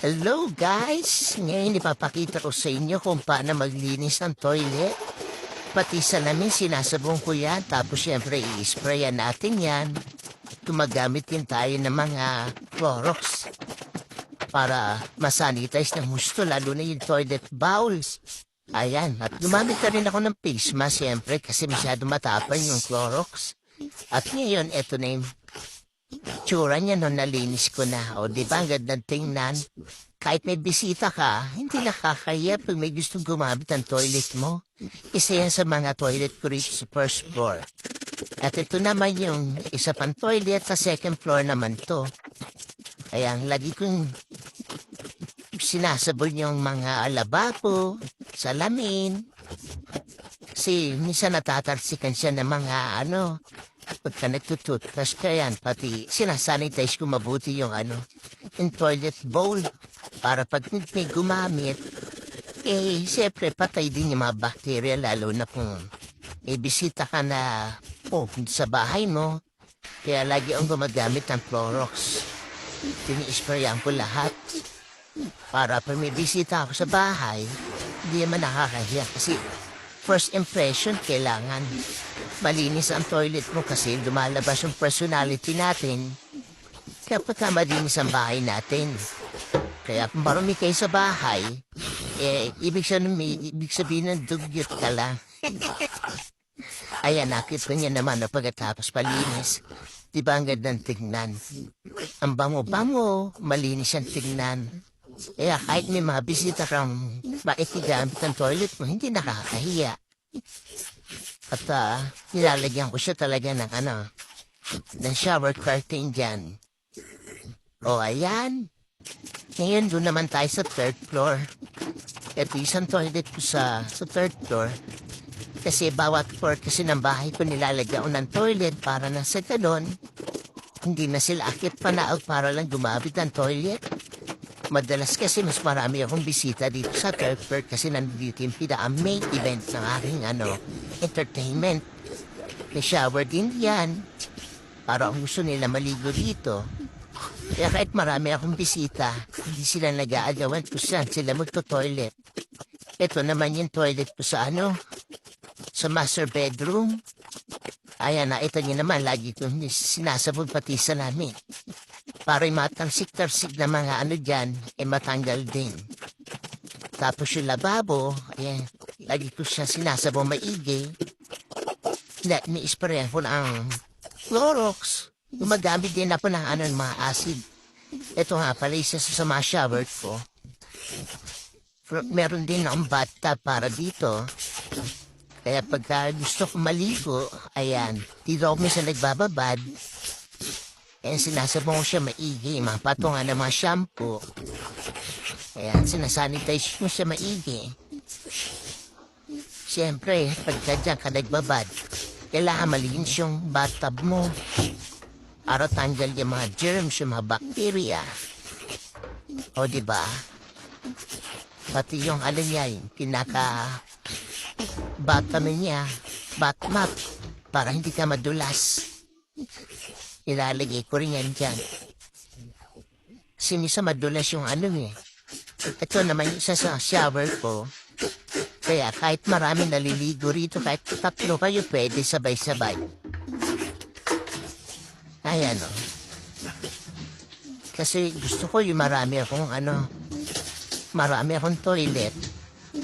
Hello guys! Ngayon ipapakita ko sa inyo kung paano maglinis ng toilet. Pati salamin sinasabong ko yan tapos syempre i-sprayan natin yan. Gumagamit din tayo ng mga Clorox para masanitize ng gusto lalo na yung toilet bowls. Ayan, at gumamit na rin ako ng face mask syempre kasi masyado matapang yung Clorox. At ngayon, eto na yung tsura niya nung nalinis ko na. O, di ba, ang gandang tingnan. Kahit may bisita ka, hindi nakakaya pag may gustong gumamit ng toilet mo. Isa yan sa mga toilet ko rito sa first floor. At ito naman yung isa pang toilet sa second floor naman to. Kaya ang lagi kong sinasabon yung mga alababo, salamin. Kasi minsan natatarsikan siya ng mga ano, pagka nagtututbrush ka yan, pati sinasanitize ko mabuti yung ano, yung toilet bowl. Para pag may gumamit, eh, siyempre patay din yung mga bakterya, lalo na kung may bisita ka na pupunta sa bahay mo. Kaya lagi akong gumagamit ng Clorox. Tini-sprayan ko lahat. Para pag may bisita ako sa bahay, hindi naman nakakahiya kasi first impression kailangan malinis ang toilet mo kasi lumalabas yung personality natin kapag ka malinis ang bahay natin. Kaya kung marumi kayo sa bahay, eh, ibig sabihin, ibig sabihin ng dugyot ka lang. Ayan, nakit ko niya naman na pagkatapos palinis. Di ba ang gandang tignan? Ang bango-bango, malinis ang tignan. Kaya kahit may mga bisita kang makikigamit ng toilet mo, hindi nakakahiya. At ah, nilalagyan ko siya talaga ng ano, ng shower curtain dyan. O ayan. Ngayon doon naman tayo sa third floor. Ito isang toilet ko sa, sa third floor. Kasi bawat floor kasi ng bahay ko nilalagyan ng toilet para na sa ganon. Hindi na sila akit panaog para lang gumamit ng toilet. Madalas kasi mas marami akong bisita dito sa floor kasi nandito yung pinaka-main event ng aking ano, entertainment. May shower din yan. Para kung gusto nila maligo dito. Kaya kahit marami akong bisita, hindi sila nag-aagawan kung saan sila magto-toilet. Ito naman yung toilet ko sa ano, sa master bedroom. Ayan, nakita niyo naman, lagi kong sinasabog pati sa namin. Para yung matansik-tarsik na mga ano dyan, eh matanggal din. Tapos yung lababo, ayan, lagi ko siya sinasabong maigi. Na, ni-spray ko ng Clorox. Gumagamit din ako ng ano, mga acid. Ito nga pala isa sa mga shower ko. Meron din akong bathtub para dito. Kaya pagka gusto ko maligo, ayan, dito ako minsan nagbababad. Ayan, sinasabong ko siya maigi, mga patungan ng mga shampoo. Ayan, sinasanitize mo siya maigi. Siyempre, pagka dyan ka nagbabad, kailangan malinis yung bathtub mo. Para tanggal yung mga germs, yung mga bacteria. O, di ba? Pati yung ano niya, yung pinaka bathtub niya, batmat, para hindi ka madulas. Ilalagay ko rin yan dyan. Kasi minsan madulas yung ano eh. Ito naman yung isa sa shower ko. Kaya kahit marami naliligo rito, kahit tatlo kayo pwede sabay-sabay. Ayan o. Kasi gusto ko yung marami akong ano, marami akong toilet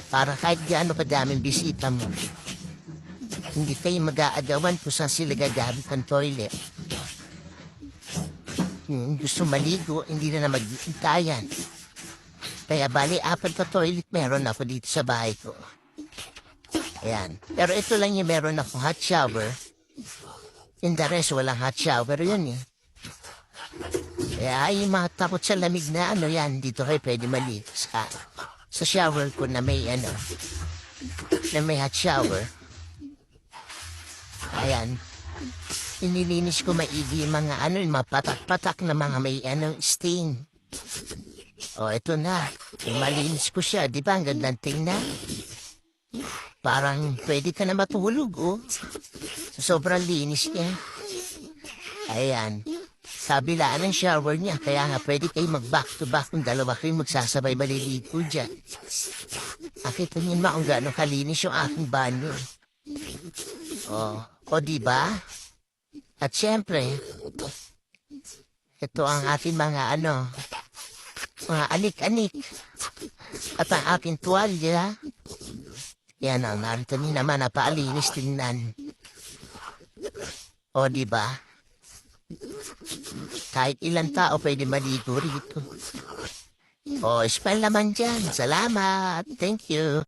para kahit gaano kadaming bisita mo. Hindi kayo mag-aagawan kung saan sila gagamit ng toilet. Hmm, gusto maligo, hindi na na mag-intayan. Kaya bali, apat na toilet meron ako dito sa bahay ko. Ayan. Pero ito lang yung meron akong hot shower. In the rest, walang hot shower yun eh. Kaya yung mga takot sa lamig na ano yan, dito kayo pwede maligo sa, sa shower ko na may ano, na may hot shower. Ayan. Inilinis ko maigi yung mga ano, yung mga patak-patak na mga may ano, stain. O, ito na. Malinis ko siya. Di ba? Ang gandang tingnan. Parang pwede ka na matulog, oh. Sa sobrang linis niya. Ayan. kabilaan ng shower niya. Kaya nga pwede kayo mag-back to back kung dalawa kayo magsasabay maliligo dyan. Nakita niyo ma kung gaano kalinis yung aking banyo. Oh, o di ba? At syempre, ito ang ating mga ano, mga anik-anik. At ang aking tuwalya. Yan ang narito ni naman na paalinis tingnan. O di ba? Kahit ilang tao pwede maligo rito. O, spell naman dyan. Salamat. Thank you.